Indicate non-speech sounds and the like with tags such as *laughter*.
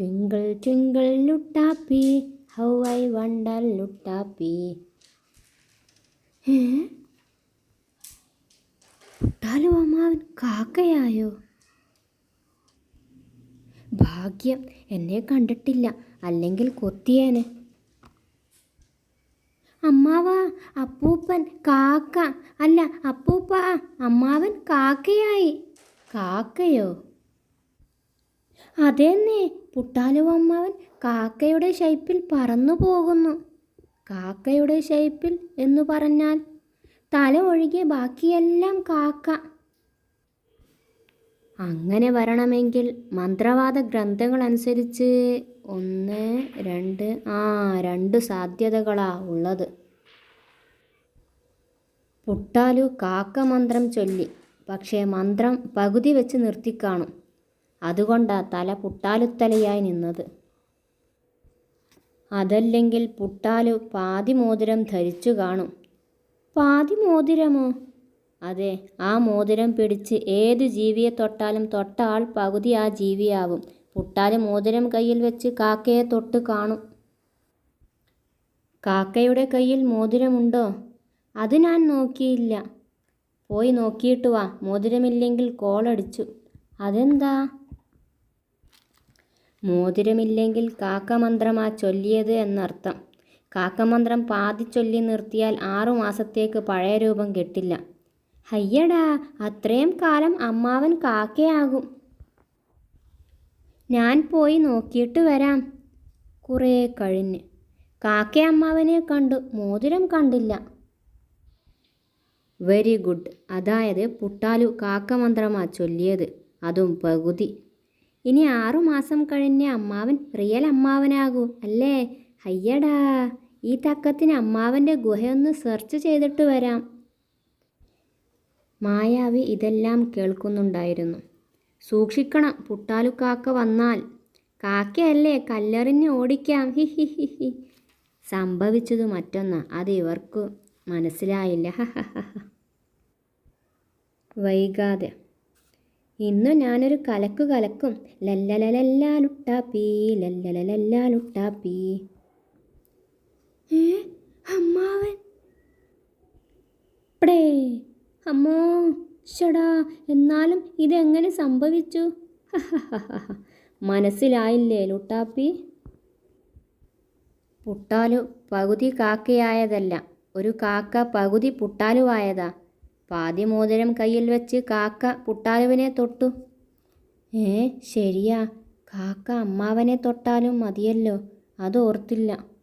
Twinkle twinkle Luttappi. How I wonder Luttappi. ഏ? പുട്ടാലു അമ്മാവൻ കാക്കയായോ? ഭാഗ്യം എന്നെ കണ്ടിട്ടില്ല. അല്ലെങ്കിൽ കൊത്തിയേനെ. അമ്മാവ അപ്പൂപ്പൻ കാക്ക. അല്ല അപ്പൂപ്പ അമ്മാവൻ കാക്കയായി. കാക്കയോ? അതെന്നെ. പുട്ടാലു അമ്മാവൻ കാക്കയുടെ ഷൈപ്പിൽ പറന്നു പോകുന്നു. കാക്കയുടെ ഷൈപ്പിൽ എന്നു പറഞ്ഞാൽ തല ഒഴികെ ബാക്കിയെല്ലാം കാക്ക. അങ്ങനെ വരണമെങ്കിൽ മന്ത്രവാദ ഗ്രന്ഥങ്ങൾ അനുസരിച്ച് ഒന്ന് രണ്ട് ആ രണ്ട് സാധ്യതകളാ ഉള്ളത്. പുട്ടാലു കാക്ക മന്ത്രം ചൊല്ലി പക്ഷേ മന്ത്രം പകുതി വെച്ച് നിർത്തിക്കാണും അതുകൊണ്ടാ തല പുട്ടാലുത്തലയായി നിന്നത്. അതല്ലെങ്കിൽ പുട്ടാലു പാതി മോതിരം ധരിച്ചു കാണും. പാതി മോതിരമോ അതെ ആ മോതിരം പിടിച്ച് ഏത് ജീവിയെ തൊട്ടാലും തൊട്ട ആൾ പകുതി ആ ജീവിയാവും. പുട്ടാൽ മോതിരം കയ്യിൽ വെച്ച് കാക്കയെ തൊട്ട് കാണും. കാക്കയുടെ കയ്യിൽ മോതിരമുണ്ടോ? അത് ഞാൻ നോക്കിയില്ല. പോയി നോക്കിയിട്ട് വാ മോതിരമില്ലെങ്കിൽ കോളടിച്ചു. അതെന്താ? മോതിരമില്ലെങ്കിൽ കാക്കമന്ത്രമാ ചൊല്ലിയത് എന്നർത്ഥം. കാക്കമന്ത്രം പാതി ചൊല്ലി നിർത്തിയാൽ ആറു മാസത്തേക്ക് പഴയ രൂപം കിട്ടില്ല. ഹയ്യടാ അത്രയും കാലം അമ്മാവൻ കാക്കയാകും. ഞാൻ പോയി നോക്കിയിട്ട് വരാം. കുറേ കഴിഞ്ഞ്. കാക്ക അമ്മാവനെ കണ്ടു മോതിരം കണ്ടില്ല. Very good. അതായത് പുട്ടാലു കാക്കമന്ത്രമാ ചൊല്ലിയത്. അതും പകുതി. ഇനി ആറുമാസം കഴിഞ്ഞ് അമ്മാവൻ റിയൽ അമ്മാവനാകൂ അല്ലേ? അയ്യടാ ഈ തക്കത്തിന് അമ്മാവന്റെ ഗുഹയൊന്ന് സെർച്ച് ചെയ്തിട്ട് വരാം. മായാവി ഇതെല്ലാം കേൾക്കുന്നുണ്ടായിരുന്നു. സൂക്ഷിക്കണം പുട്ടാലു കാക്ക വന്നാൽ. കാക്കയല്ലേ കല്ലെറിഞ്ഞ് ഓടിക്കാം. ഹി ഹി ഹി ഹി. സംഭവിച്ചത് മറ്റൊന്ന് അത് ഇവർക്ക് മനസ്സിലായില്ല. വൈകാതെ. ഇന്നു ഞാനൊരു കലക്കു കലക്കും. ലല്ലലലല്ലാലുട്ടാപ്പി ലല്ലലലല്ലാലുട്ടാപ്പി ഏ അമ്മാവൻ? പടേ അമ്മോ ഷടാ എന്നാലും ഇതെങ്ങനെ സംഭവിച്ചു. *laughs* മനസ്സിലായില്ലേ ലുട്ടാപ്പി? പുട്ടാലു പകുതി കാക്കയായതല്ല ഒരു കാക്ക പകുതി പുട്ടാലുവായതാ. പാതി മോതിരം കയ്യിൽ വെച്ച് കാക്ക പുട്ടാലുവിനെ തൊട്ടു. ഏ ശരിയാ. കാക്ക അമ്മാവനെ തൊട്ടാലും മതിയല്ലോ. അത് ഓർത്തില്ല